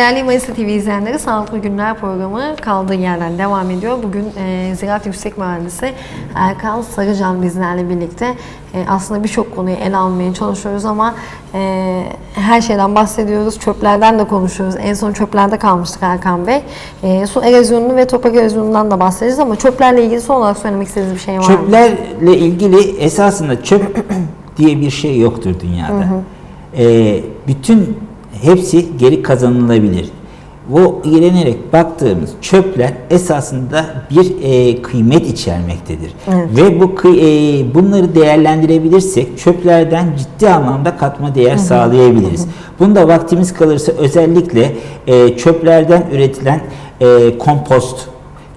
Değerli Mayıs'ta TV izleyenleri Sağlıklı Günler programı kaldığı yerden devam ediyor. Bugün e, Ziraat Yüksek Mühendisi Erkan Sarıcan bizlerle birlikte e, aslında birçok konuyu ele almaya çalışıyoruz ama e, her şeyden bahsediyoruz. Çöplerden de konuşuyoruz. En son çöplerde kalmıştık Erkan Bey. E, su erozyonunu ve toprak erozyonundan da bahsedeceğiz ama çöplerle ilgili son olarak söylemek istediğiniz bir şey var mı? Çöplerle ilgili esasında çöp diye bir şey yoktur dünyada. Ee, bütün hepsi geri kazanılabilir. Bu iğrenerek baktığımız çöpler esasında bir e, kıymet içermektedir. Ve bu e, bunları değerlendirebilirsek çöplerden ciddi anlamda katma değer sağlayabiliriz. Bunda vaktimiz kalırsa özellikle e, çöplerden üretilen e, kompost,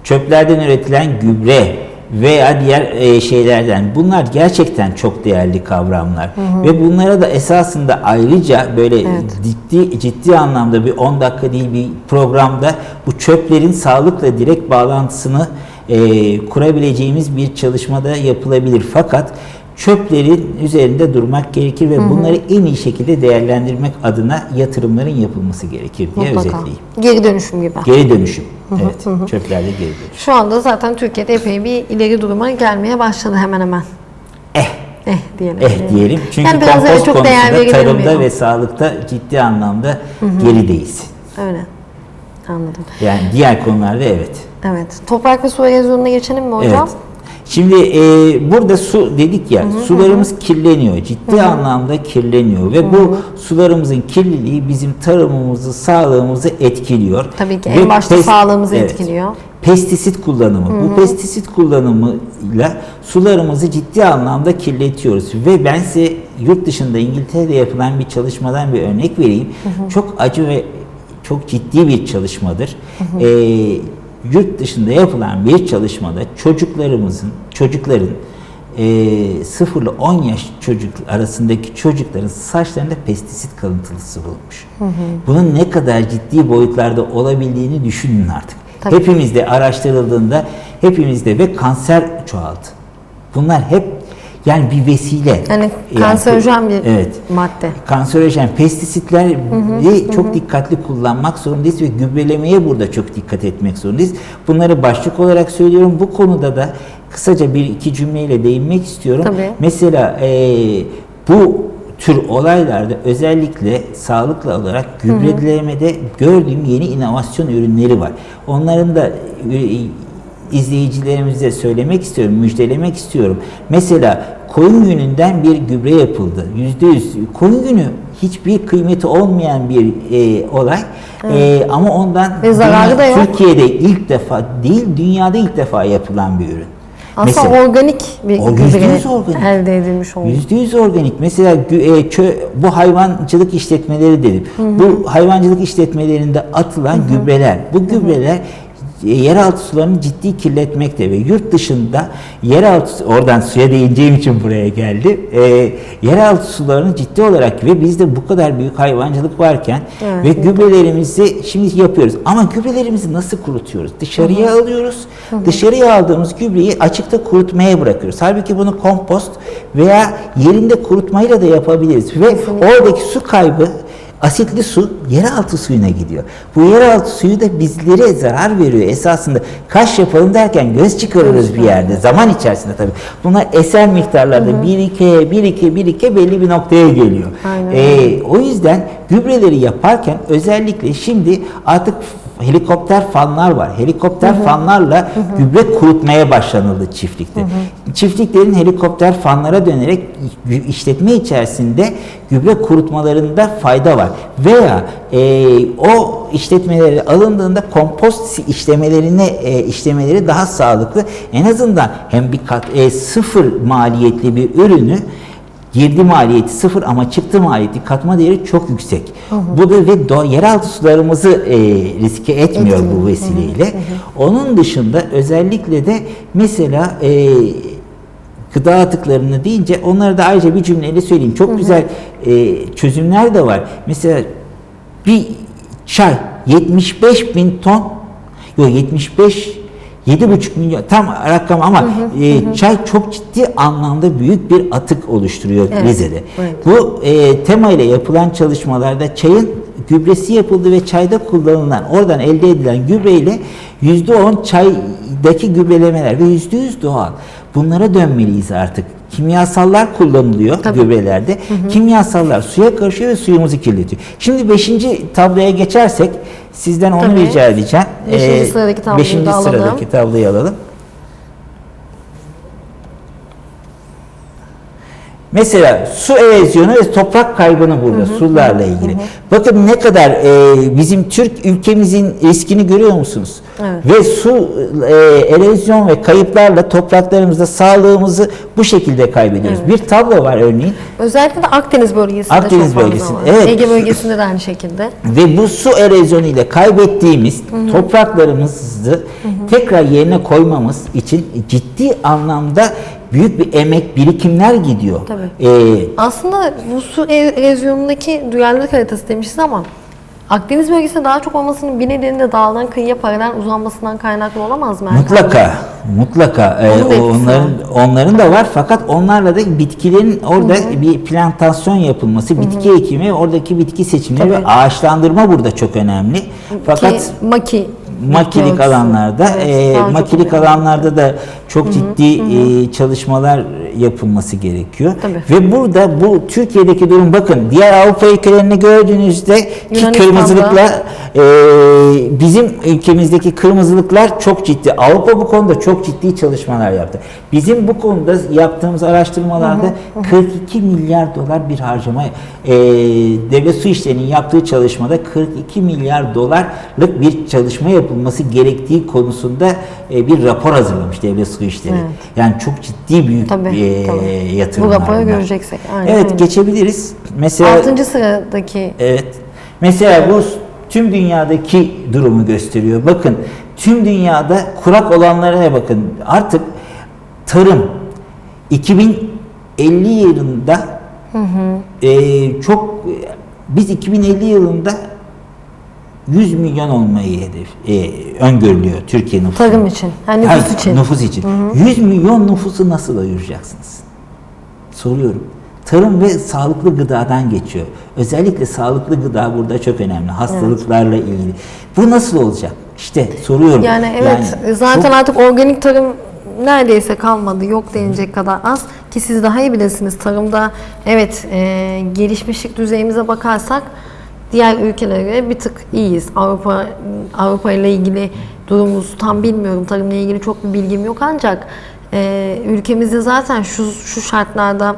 çöplerden üretilen gübre veya diğer e, şeylerden. Bunlar gerçekten çok değerli kavramlar. Ve bunlara da esasında ayrıca böyle ciddi ciddi anlamda bir 10 dakika değil bir programda bu çöplerin sağlıkla direkt bağlantısını e, kurabileceğimiz bir çalışmada yapılabilir. Fakat çöplerin üzerinde durmak gerekir ve bunları en iyi şekilde değerlendirmek adına yatırımların yapılması gerekir diye Mutlaka. özetleyeyim. Geri dönüşüm gibi. Geri dönüşüm. Evet. Çöplerde geri dönüşüm. Şu anda zaten Türkiye'de epey bir ileri duruma gelmeye başladı hemen hemen. Eh Eh diyelim. Eh diyelim. Çünkü Yani kompost çok konusunda tarımda ve sağlıkta ciddi anlamda gerideyiz. Öyle. Anladım. Yani diğer konularda evet. Evet. Toprak ve su erozyonuna geçelim mi hocam? Evet. Şimdi e, burada su dedik ya, sularımız kirleniyor. Ciddi anlamda kirleniyor ve bu sularımızın kirliliği bizim tarımımızı, sağlığımızı etkiliyor. Tabii ki Ve en başta sağlığımızı Evet. etkiliyor. Pestisit kullanımı. Bu pestisit kullanımıyla sularımızı ciddi anlamda kirletiyoruz. Ve ben size yurt dışında İngiltere'de yapılan bir çalışmadan bir örnek vereyim. Çok acı ve çok ciddi bir çalışmadır. Ee, yurt dışında yapılan bir çalışmada çocuklarımızın, çocukların e, 0 ile 10 yaş çocuk arasındaki çocukların saçlarında pestisit kalıntılısı bulunmuş. Bunun ne kadar ciddi boyutlarda olabildiğini düşünün artık. Tabii. Hepimizde araştırıldığında hepimizde ve kanser çoğaldı. Bunlar hep yani bir vesile. Yani kanserojen bir evet. madde. Kanserojen pestisitleri çok dikkatli kullanmak zorundayız ve gübrelemeye burada çok dikkat etmek zorundayız. Bunları başlık olarak söylüyorum. Bu konuda da kısaca bir iki cümleyle değinmek istiyorum. Tabii. Mesela eee, bu tür olaylarda özellikle sağlıklı olarak gübrelemede gördüğüm yeni inovasyon ürünleri var. Onların da e, izleyicilerimize söylemek istiyorum, müjdelemek istiyorum. Mesela koyun gününden bir gübre yapıldı. Yüzde yüz. Koyun günü hiçbir kıymeti olmayan bir e, olay. E, ama ondan Ve zararı da yok. Türkiye'de ilk defa değil, dünyada ilk defa yapılan bir ürün. Aslında Mesela- organik bir gübre organik. elde edilmiş oldu. Yüzde yüz organik. Mesela e, çö- bu hayvancılık işletmeleri dedim. Bu hayvancılık işletmelerinde atılan gübreler. Bu gübreler e, yeraltı sularını ciddi kirletmekte ve yurt dışında yeraltı oradan suya değineceğim için buraya geldi. E, yeraltı sularını ciddi olarak ve bizde bu kadar büyük hayvancılık varken Evet, ve gübrelerimizi şimdi yapıyoruz. Ama gübrelerimizi nasıl kurutuyoruz? Dışarıya alıyoruz. Dışarıya aldığımız gübreyi açıkta kurutmaya bırakıyoruz. Halbuki bunu kompost veya yerinde kurutmayla da yapabiliriz. Ve oradaki su kaybı asitli su yeraltı suyuna gidiyor. Bu yeraltı suyu da bizlere zarar veriyor esasında. Kaş yapalım derken göz çıkarırız bir yerde. Zaman içerisinde tabii. Bunlar eser miktarlarda bir iki, bir iki, bir iki belli bir noktaya geliyor. Aynen. Ee, o yüzden gübreleri yaparken özellikle şimdi artık helikopter fanlar var. Helikopter fanlarla gübre kurutmaya başlanıldı çiftlikte. Çiftliklerin helikopter fanlara dönerek işletme içerisinde gübre kurutmalarında fayda var. Veya e, o işletmeleri alındığında kompost işlemelerine e, işlemeleri daha sağlıklı. En azından hem bir kat e, sıfır maliyetli bir ürünü Girdi maliyeti sıfır ama çıktı maliyeti katma değeri çok yüksek. Bu da ve do- yeraltı sularımızı e, riske etmiyor bu vesileyle. Onun dışında özellikle de mesela e, gıda atıklarını deyince onları da ayrıca bir cümleyle söyleyeyim. Çok güzel e, çözümler de var. Mesela bir çay 75 bin ton yok 75 7,5 milyon tam rakam ama e, çay çok ciddi anlamda büyük bir atık oluşturuyor Evet, Rize'de. evet. Bu e, tema ile yapılan çalışmalarda çayın gübresi yapıldı ve çayda kullanılan, oradan elde edilen gübreyle %10 çaydaki gübrelemeler ve %100 doğal. Bunlara dönmeliyiz artık. Kimyasallar kullanılıyor Tabii. gübrelerde. Kimyasallar suya karışıyor ve suyumuzu kirletiyor. Şimdi 5. tabloya geçersek sizden onu Tabii. rica edeceğim. Beşinci sıradaki tabloyu beşinci da alalım. sıradaki tabloyu alalım. Mesela su erozyonu ve toprak kaybını burada sularla ilgili. Bakın ne kadar e, bizim Türk ülkemizin riskini görüyor musunuz? Evet. Ve su e, erozyon ve kayıplarla topraklarımızda sağlığımızı bu şekilde kaybediyoruz. Bir tablo var örneğin. Özellikle de Akdeniz bölgesinde Akdeniz çok fazla bölgesinde, var. evet. Ege bölgesinde de aynı şekilde. Ve bu su erozyonu ile kaybettiğimiz topraklarımızı tekrar yerine koymamız için ciddi anlamda büyük bir emek, birikimler gidiyor. Tabii. Ee, Aslında bu su erozyonundaki duyarlılık haritası demişiz ama Akdeniz bölgesinde daha çok olmasının bir nedeni de dağdan kıyıya paralel uzanmasından kaynaklı olamaz mı? Erkan? Mutlaka, mutlaka. Ee, Onun da etkisi onların onların da var fakat onlarla da bitkilerin orada bir plantasyon yapılması, bitki ekimi, oradaki bitki seçimleri ve ağaçlandırma burada çok önemli. Fakat Ki maki makilik alanlarda, Evet, e, makilik önemli. alanlarda da çok ciddi e, çalışmalar yapılması gerekiyor. Tabii. Ve burada bu Türkiye'deki durum bakın diğer Avrupa ülkelerini gördüğünüzde ki kırmızılıklar e, bizim ülkemizdeki kırmızılıklar çok ciddi. Avrupa bu konuda çok ciddi çalışmalar yaptı. Bizim bu konuda yaptığımız araştırmalarda 42 milyar dolar bir harcama e, devlet su işlerinin yaptığı çalışmada 42 milyar dolarlık bir çalışma yapılması gerektiği konusunda e, bir rapor hazırlamış devlet su işleri. Evet. Yani çok ciddi büyük Tabii, e, tabii. yatırımlar. Bu raporu bunlar. göreceksek. Aynen Evet geçebiliriz. Mesela Altıncı sıradaki Evet. Mesela bu tüm dünyadaki durumu gösteriyor. Bakın tüm dünyada kurak olanlara bakın. Artık tarım 2050 yılında e, çok biz 2050 yılında 100 milyon olmayı hedef e, öngörülüyor Türkiye nüfusu. tarım için, yani nüfus Hayır, için. Nüfus için. 100 milyon nüfusu nasıl ayıracaksınız? Soruyorum. Tarım ve sağlıklı gıdadan geçiyor. Özellikle sağlıklı gıda burada çok önemli. Hastalıklarla ilgili. Bu nasıl olacak? İşte soruyorum. Yani evet Yani zaten çok- artık organik tarım neredeyse kalmadı. Yok denilecek kadar az. Ki siz daha iyi bilirsiniz tarımda evet e, gelişmişlik düzeyimize bakarsak diğer ülkelere bir tık iyiyiz. Avrupa Avrupa ile ilgili durumumuzu tam bilmiyorum. Tarımla ilgili çok bir bilgim yok ancak e, ülkemizde zaten şu şu şartlarda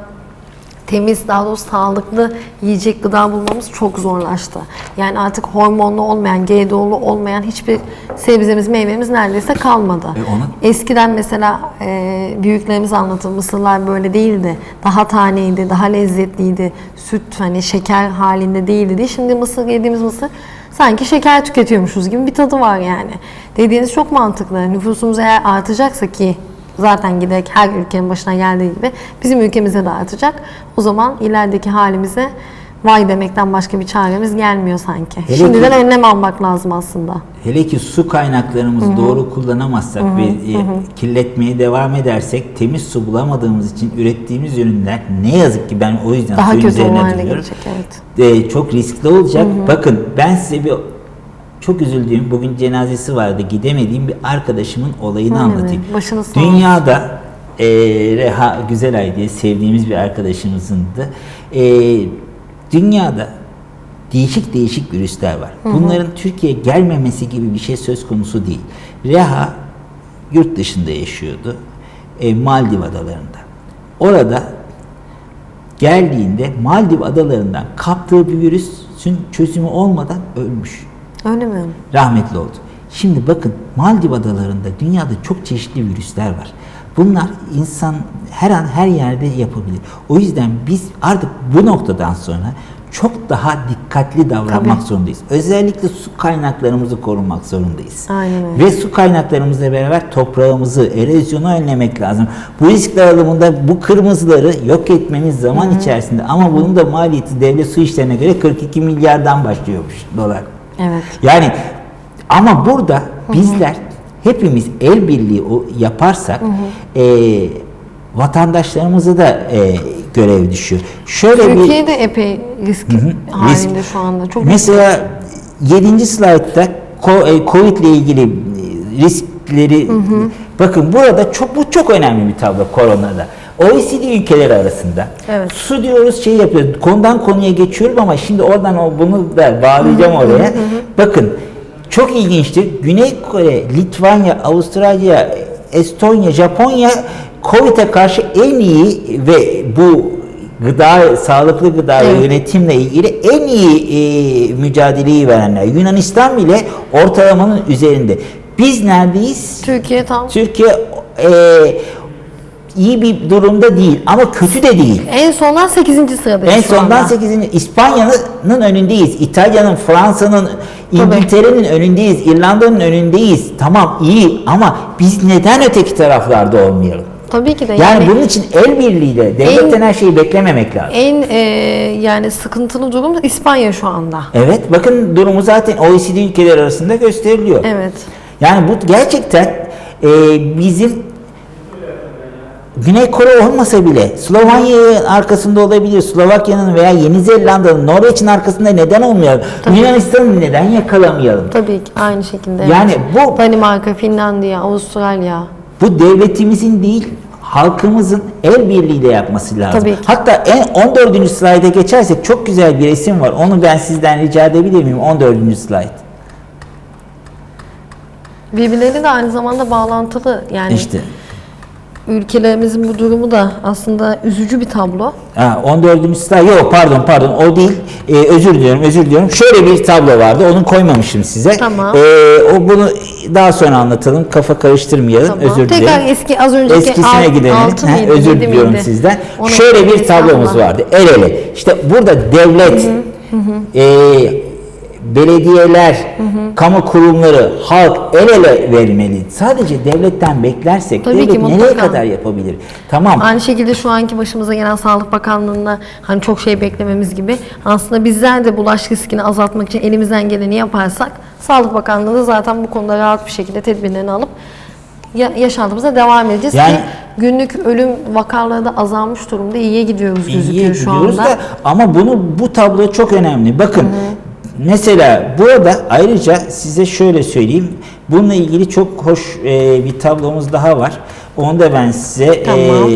temiz, daha doğrusu sağlıklı yiyecek gıda bulmamız çok zorlaştı. Yani artık hormonlu olmayan, GDO'lu olmayan hiçbir sebzemiz, meyvemiz neredeyse kalmadı. E ona- Eskiden mesela e, büyüklerimiz anlatır, mısırlar böyle değildi. Daha taneydi, daha lezzetliydi. Süt hani şeker halinde değildi diye. Şimdi mısır yediğimiz mısır sanki şeker tüketiyormuşuz gibi bir tadı var yani. Dediğiniz çok mantıklı. Nüfusumuz eğer artacaksa ki zaten giderek her ülkenin başına geldiği gibi bizim ülkemize de artacak. O zaman ilerideki halimize vay demekten başka bir çaremiz gelmiyor sanki. Hele Şimdiden ki- önlem almak lazım aslında. Hele ki su kaynaklarımızı doğru kullanamazsak ve e, kirletmeye devam edersek temiz su bulamadığımız için ürettiğimiz ürünler ne yazık ki ben o yüzden Daha suyun kötü üzerine duruyorum. gelecek evet. e, çok riskli olacak. Bakın ben size bir çok üzüldüğüm bugün cenazesi vardı gidemediğim bir arkadaşımın olayını Öyle mi? anlatayım. Başınız Dünyada e, Reha Güzelay diye sevdiğimiz bir arkadaşımızındı. E, dünyada değişik değişik virüsler var. Bunların Türkiye'ye gelmemesi gibi bir şey söz konusu değil. Reha yurt dışında yaşıyordu. E, Maldiv adalarında. Orada geldiğinde Maldiv adalarından kaptığı bir virüsün çözümü olmadan ölmüş. Öyle mi? Rahmetli oldu. Şimdi bakın Maldiv adalarında dünyada çok çeşitli virüsler var. Bunlar insan her an her yerde yapabilir. O yüzden biz artık bu noktadan sonra çok daha dikkatli davranmak Tabii. zorundayız. Özellikle su kaynaklarımızı korumak zorundayız. Aynen. Ve su kaynaklarımızla beraber toprağımızı, erozyonu önlemek lazım. Bu risk dağılımında bu kırmızıları yok etmeniz zaman içerisinde ama bunun da maliyeti devlet su işlerine göre 42 milyardan başlıyormuş dolar. Evet. Yani ama burada bizler hepimiz el birliği yaparsak e, vatandaşlarımızı da e, görev düşüyor. Şöyle bir Türkiye de epey risk halinde şu anda. Çok Mesela 7. slaytta e, Covid ile ilgili e, riskleri bakın burada çok bu çok önemli bir tablo koronada. OECD ülkeleri arasında. Evet. Su diyoruz şey yapıyoruz. Konudan konuya geçiyorum ama şimdi oradan o bunu da bağlayacağım oraya. Bakın çok ilginçtir. Güney Kore, Litvanya, Avustralya, Estonya, Japonya Covid'e karşı en iyi ve bu gıda, sağlıklı gıda ve Evet. yönetimle ilgili en iyi e, mücadeleyi verenler. Yunanistan bile ortalamanın üzerinde. Biz neredeyiz? Türkiye tam Türkiye e, iyi bir durumda değil ama kötü de değil. en sondan 8. sıradayız En sondan anda. 8. İspanya'nın önündeyiz. İtalya'nın, Fransa'nın, İngiltere'nin önündeyiz. İrlanda'nın önündeyiz. Tamam iyi ama biz neden öteki taraflarda olmayalım? Tabii ki de Yani, yani, bunun için el birliğiyle devletten her şeyi beklememek lazım. en e, yani sıkıntılı durum İspanya şu anda. Evet bakın durumu zaten OECD ülkeler arasında gösteriliyor. Evet. Yani bu gerçekten e, bizim Güney Kore olmasa bile Slovanya'nın arkasında olabilir, Slovakya'nın veya Yeni Zelanda'nın, Norveç'in arkasında neden olmayalım? Yunanistan'ı neden yakalamayalım? Tabii ki aynı şekilde. Yani bu- Danimarka, Finlandiya, Avustralya. Bu devletimizin değil, halkımızın el birliğiyle yapması lazım. Tabii ki. Hatta en 14. slayda geçersek çok güzel bir resim var. Onu ben sizden rica edebilir miyim? 14. slayt. Birbirleri de aynı zamanda bağlantılı. Yani İşte. Ülkelerimizin bu durumu da aslında üzücü bir tablo. Ha, 14. slayt. Yok pardon pardon o değil. Ee, özür diliyorum özür diliyorum. Şöyle bir tablo vardı. Onu koymamışım size. Tamam. Ee, o bunu daha sonra anlatalım. Kafa karıştırmayalım. Tamam. Özür Tekrar dilerim. eski az önceki Eskisine alt- gidelim. altı Ha, mıydı, özür yedi diliyorum miydi? sizden. Onu Şöyle bir tablomuz vardı. El ele. İşte burada devlet, e, belediyeler, kamu kurumları, halk el ele vermeli. Sadece devletten beklersek Tabii ki, devlet nereye mutlaka. kadar yapabilir? Tamam. Aynı şekilde şu anki başımıza gelen Sağlık Bakanlığı'nda hani çok şey beklememiz gibi aslında bizler de bulaş riskini azaltmak için elimizden geleni yaparsak Sağlık Bakanlığı da zaten bu konuda rahat bir şekilde tedbirlerini alıp ya- yaşantımıza devam edeceğiz Yani- ki günlük ölüm vakaları da azalmış durumda iyiye gidiyoruz İyiye gözüküyor şu gidiyoruz anda. da ama bunu bu tablo çok önemli. Bakın mesela burada ayrıca size şöyle söyleyeyim. Bununla ilgili çok hoş e, bir tablomuz daha var. Onu da ben size e, Tamam.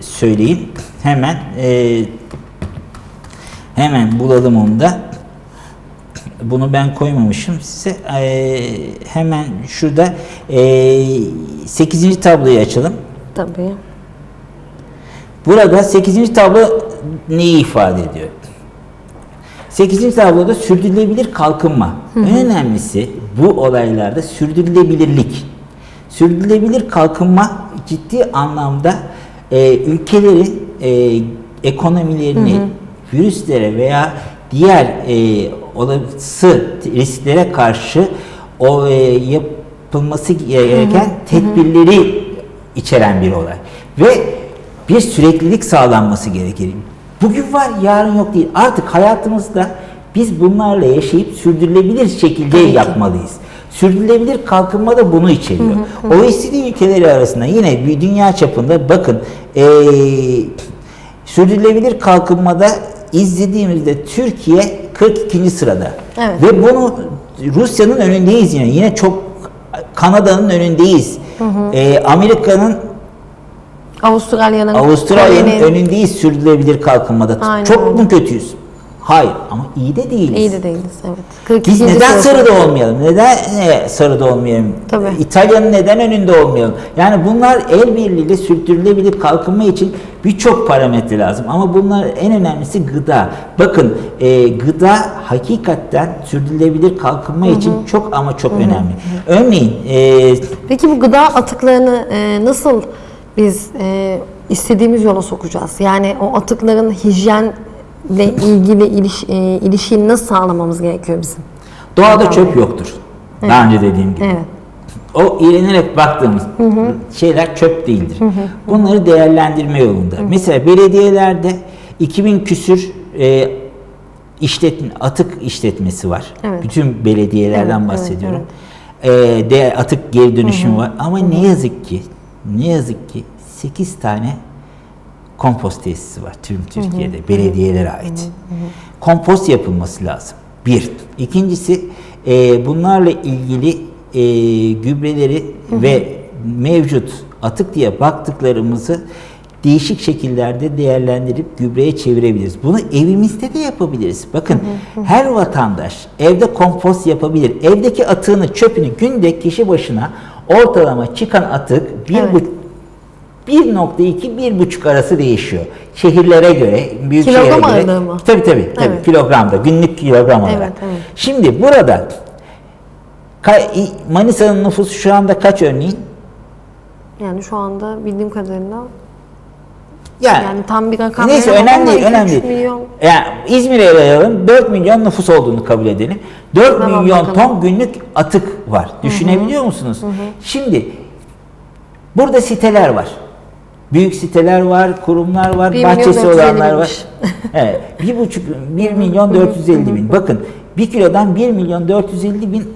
söyleyeyim. Hemen e, hemen bulalım onu da. Bunu ben koymamışım size. E, hemen şurada e, 8. tabloyu açalım. Tabii. Burada 8. tablo neyi ifade ediyor? 8. tabloda sürdürülebilir kalkınma. En önemlisi bu olaylarda sürdürülebilirlik. Sürdürülebilir kalkınma ciddi anlamda e, ülkelerin e, ekonomilerini virüslere veya diğer e, olası risklere karşı o e, yapılması gereken tedbirleri içeren bir olay. Ve bir süreklilik sağlanması gerekir. Bugün var, yarın yok değil. Artık hayatımızda biz bunlarla yaşayıp sürdürülebilir şekilde Tabii ki. yapmalıyız. Sürdürülebilir kalkınma da bunu içeriyor. OECD ülkeleri arasında yine bir dünya çapında bakın eee, sürdürülebilir kalkınmada izlediğimizde Türkiye 42. sırada. Evet. Ve bunu Rusya'nın önündeyiz yine. Yine çok Kanada'nın önündeyiz. Eee, Amerika'nın Avustralya'nın, Avustralya'nın önündeyiz sürdürülebilir kalkınmada. Aynen Çok mu kötüyüz? Hayır ama iyi de değiliz. iyi de değiliz. Evet. 42. Biz neden sarıda olmayalım? Neden e, sarıda olmayalım? Tabii. İtalya'nın neden önünde olmayalım? Yani bunlar el birliğiyle sürdürülebilir kalkınma için birçok parametre lazım. Ama bunlar en önemlisi gıda. Bakın e, gıda hakikaten sürdürülebilir kalkınma için çok ama çok önemli. Örneğin e, Peki bu gıda atıklarını e, nasıl biz e, istediğimiz yola sokacağız? Yani o atıkların hijyenle ilgili iliş, e, ilişkiyi nasıl sağlamamız gerekiyor bizim? doğada çöp yoktur. Daha önce dediğim gibi. Evet. O iğrenerek baktığımız şeyler çöp değildir. Bunları değerlendirme yolunda. Mesela belediyelerde 2000 küsür e, işletme, atık işletmesi var. Evet. Bütün belediyelerden Evet, bahsediyorum. E, de, atık geri dönüşümü var. Ama ne yazık ki ne yazık ki 8 tane kompost tesisi var tüm Türkiye'de belediyelere ait. Kompost yapılması lazım. Bir. İkincisi e, bunlarla ilgili e, gübreleri ve mevcut atık diye baktıklarımızı değişik şekillerde değerlendirip gübreye çevirebiliriz. Bunu evimizde de yapabiliriz. Bakın her vatandaş evde kompost yapabilir. Evdeki atığını, çöpünü günde kişi başına ortalama çıkan atık bir Evet. bu 1.2-1.5 arası değişiyor. Şehirlere göre, büyük Kilogram şehre göre. mı? Tabii tabii. tabii Evet. Kilogramda, günlük kilogram olarak. Evet, evet. Şimdi burada Manisa'nın nüfusu şu anda kaç örneğin? Yani şu anda bildiğim kadarıyla Yani, yani tam bir rakam neyse önemli değil, önemli değil. milyon. Yani İzmir'e ele alalım. 4 milyon nüfus olduğunu kabul edelim. 4 Tamam, milyon bakalım. ton günlük atık var. Düşünebiliyor musunuz? Şimdi burada siteler var. Büyük siteler var, kurumlar var, Bir bahçesi 450 olanlar var. evet, bir buçuk, 1 milyon 450 bin. Bakın bir kilodan 1 milyon 450 bin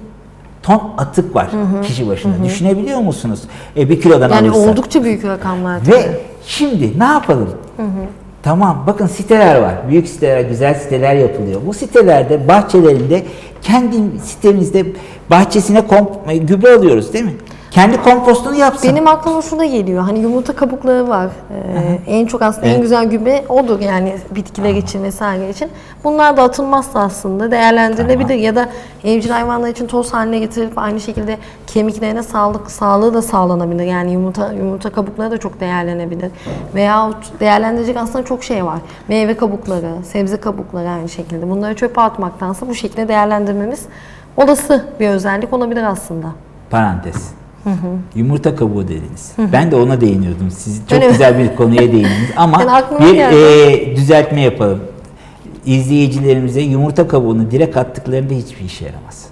ton atık var kişi başına. Düşünebiliyor musunuz? E, bir kilodan Yani alırsa. oldukça büyük rakamlar. Ve tabii. Şimdi ne yapalım? Tamam bakın siteler var. Büyük siteler, güzel siteler yapılıyor. Bu sitelerde bahçelerinde kendi sitemizde bahçesine komp- gübre alıyoruz değil mi? Kendi kompostunu yapsın. Benim aklıma şu da geliyor. Hani yumurta kabukları var. Ee, en çok aslında en Evet. güzel gübre odur yani bitkiler için vesaire için. Bunlar da atılmazsa aslında değerlendirilebilir ya da evcil hayvanlar için toz haline getirilip aynı şekilde kemiklerine sağlık sağlığı da sağlanabilir. Yani yumurta yumurta kabukları da çok değerlenebilir. Veyahut değerlendirecek aslında çok şey var. Meyve kabukları, sebze kabukları aynı şekilde. Bunları çöpe atmaktansa bu şekilde değerlendirmemiz olası bir özellik olabilir aslında. Parantez. Yumurta kabuğu dediniz. Ben de ona değiniyordum. Siz çok Öyle mi? güzel bir konuya değindiniz. Ama Yani bir geldi. e, düzeltme yapalım. İzleyicilerimize yumurta kabuğunu direkt attıklarında hiçbir işe yaramaz.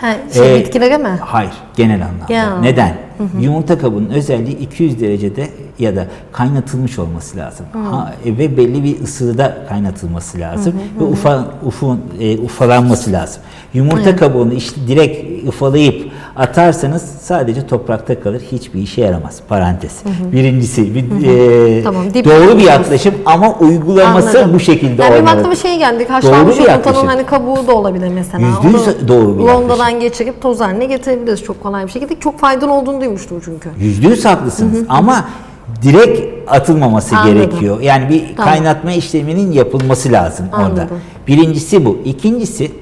Ha, şey Ee, bitkilere mi? Hayır, genel anlamda. Anlamda. Neden? Yumurta kabuğunun özelliği 200 derecede ya da kaynatılmış olması lazım. Ha, e, ve belli bir ısıda kaynatılması lazım ve ufa, ufun, e, ufalanması lazım. Yumurta kabuğunu işte direkt ufalayıp atarsanız sadece toprakta kalır. Hiçbir işe yaramaz. Parantez. Birincisi bir, e, Tamam, doğru bir yaklaşım ama uygulaması Anladım. bu şekilde yani benim olmalı. aklıma şey geldi. Haşlanmış yumurtanın hani kabuğu da olabilir mesela. Yüzde yüz Onu doğru bir yaklaşım. Rondodan geçirip toz haline getirebiliriz çok kolay bir şekilde. Çok faydalı olduğunu duymuştum çünkü. Yüzde yüz haklısınız ama direkt atılmaması Anladım. gerekiyor. Yani bir Tamam. kaynatma işleminin yapılması lazım orada. Anladım. Birincisi bu. İkincisi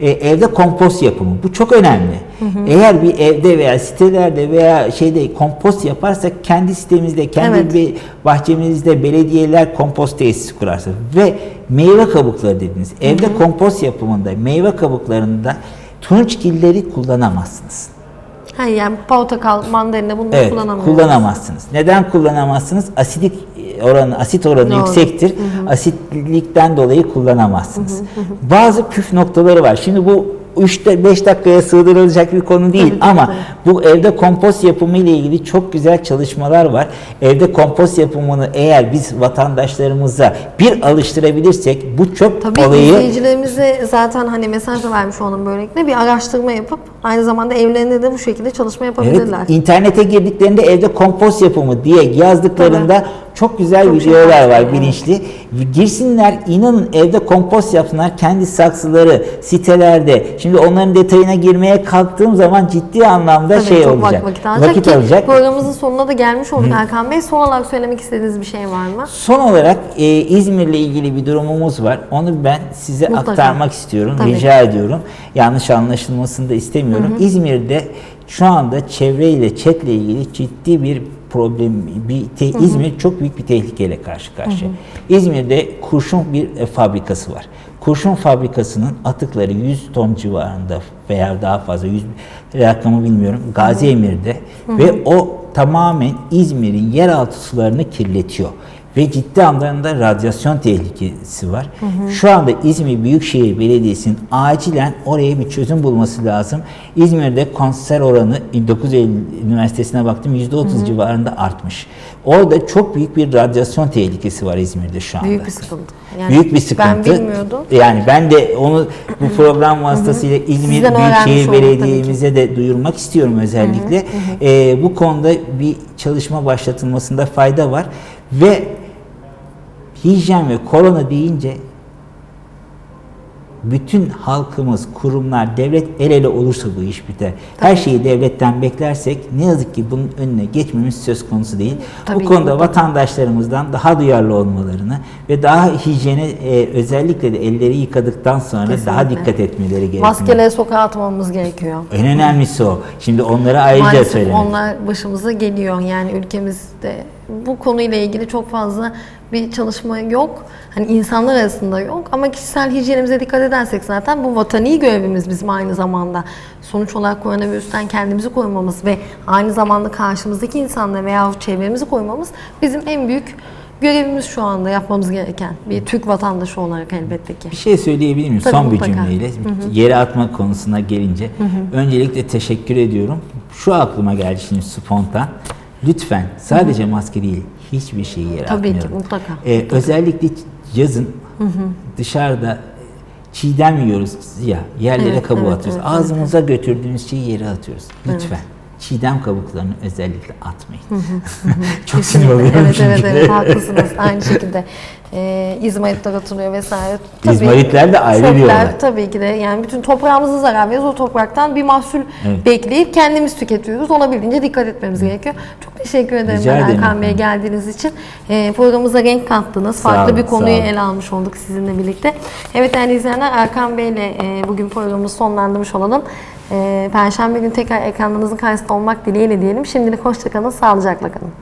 e, evde kompost yapımı. Bu çok önemli. Eğer bir evde veya sitelerde veya şeyde kompost yaparsak kendi sitemizde, kendi Evet. bir bahçemizde belediyeler kompost tesisi kurarsa ve meyve kabukları dediniz. Evde kompost yapımında meyve kabuklarında turunçgilleri kullanamazsınız. Ha, yani portakal, mandalina bunları Evet, kullanamıyoruz. kullanamazsınız. Neden kullanamazsız? Asidik oranı, asit oranı Doğru. yüksektir. Asitlikten dolayı kullanamazsınız. Bazı püf noktaları var. Şimdi bu 3-5 dakikaya sığdırılacak bir konu değil Tabii, tabii, ama tabii. bu evde kompost yapımı ile ilgili çok güzel çalışmalar var. Evde kompost yapımını eğer biz vatandaşlarımıza bir alıştırabilirsek bu çok Tabii olayı izleyicilerimize zaten hani mesaj da vermiş olalım böylelikle bir araştırma yapıp aynı zamanda evlerinde de bu şekilde çalışma Evet, yapabilirler. internete girdiklerinde evde kompost yapımı diye yazdıklarında çok güzel Çok şey videolar var var yani. bilinçli. Girsinler, inanın evde kompost yapsınlar. Kendi saksıları, sitelerde. Şimdi onların detayına girmeye kalktığım zaman ciddi anlamda Tabii, şey olacak. vakit alacak. Vakit ki alacak. Programımızın sonuna da gelmiş olduk Erkan Bey. Son olarak söylemek istediğiniz bir şey var mı? Son olarak e, İzmir'le ilgili bir durumumuz var. Onu ben size Mutlaka. aktarmak istiyorum. Tabii. Rica ediyorum. Yanlış anlaşılmasını da istemiyorum. İzmir'de şu anda çevreyle, çetle ilgili ciddi bir problem, bir te- İzmir çok büyük bir tehlikeyle karşı karşıya. İzmir'de kurşun bir e, fabrikası var. Kurşun fabrikasının atıkları 100 ton civarında veya daha fazla 100 rakamı bilmiyorum. Gazi Emir'de ve o tamamen İzmir'in yeraltı sularını kirletiyor ve ciddi anlamda radyasyon tehlikesi var. Şu anda İzmir Büyükşehir Belediyesi'nin acilen oraya bir çözüm bulması lazım. İzmir'de konser oranı 9 Eylül Üniversitesi'ne baktım %30 civarında artmış. Orada çok büyük bir radyasyon tehlikesi var İzmir'de şu anda. Büyük bir sıkıntı. Yani Büyük bir sıkıntı. Ben bilmiyordum. Yani ben de onu bu program vasıtasıyla İzmir Sizden Büyükşehir. Belediye'mize de duyurmak istiyorum özellikle. Ee, bu konuda bir çalışma başlatılmasında fayda var ve hijyen ve korona deyince bütün halkımız, kurumlar, devlet el ele olursa bu iş biter. Her şeyi devletten beklersek ne yazık ki bunun önüne geçmemiz söz konusu değil. Tabii bu ki, konuda mutlaka. vatandaşlarımızdan daha duyarlı olmalarını ve daha hijyene e, özellikle de elleri yıkadıktan sonra daha Kesinlikle. dikkat etmeleri gerekiyor. Maskeleri sokağa atmamamız gerekiyor. En önemlisi o. Şimdi onlara ayrıca Maalesef söylemek. onlar başımıza geliyor. Yani ülkemizde bu konuyla ilgili çok fazla bir çalışma yok. Hani insanlar arasında yok ama kişisel hijyenimize dikkat edersek zaten bu vatani görevimiz bizim aynı zamanda. Sonuç olarak koronavirüsten kendimizi korumamız ve aynı zamanda karşımızdaki insanları veya çevremizi korumamız bizim en büyük görevimiz şu anda yapmamız gereken bir Türk vatandaşı olarak elbette ki. Bir şey söyleyebilir miyim Tabii, son bir mutlaka. cümleyle? Yere atma konusuna gelince öncelikle teşekkür ediyorum. Şu aklıma geldi şimdi spontan. Lütfen sadece maske değil hiçbir şeyi yere Tabii ki, atmayalım. mutlaka. Ee, özellikle yazın dışarıda çiğdem yiyoruz ya yerlere Evet, kabuğu evet, atıyoruz. evet, Ağzımıza götürdüğümüz şeyi yere atıyoruz. Lütfen. Çiğdem kabuklarını özellikle atmayın. Çok sinir oluyorum Evet çünkü. evet evet haklısınız. Aynı şekilde e, izmaritler atılıyor vesaire. İzmaritler de ayrı bir olay. Tabii ki de yani bütün toprağımıza zarar veriyoruz. O topraktan bir mahsul Evet. bekleyip kendimiz tüketiyoruz. Olabildiğince dikkat etmemiz gerekiyor. Çok teşekkür ederim Rica ederim Erkan Bey efendim. geldiğiniz için. E, programımıza renk kattınız. Sağ Farklı olun, bir konuyu ele almış olduk sizinle birlikte. Evet değerli izleyenler Erkan Bey ile e, bugün programımızı sonlandırmış olalım. E, Perşembe günü tekrar ekranlarınızın karşısında olmak dileğiyle diyelim. Şimdilik hoşçakalın, sağlıcakla kalın.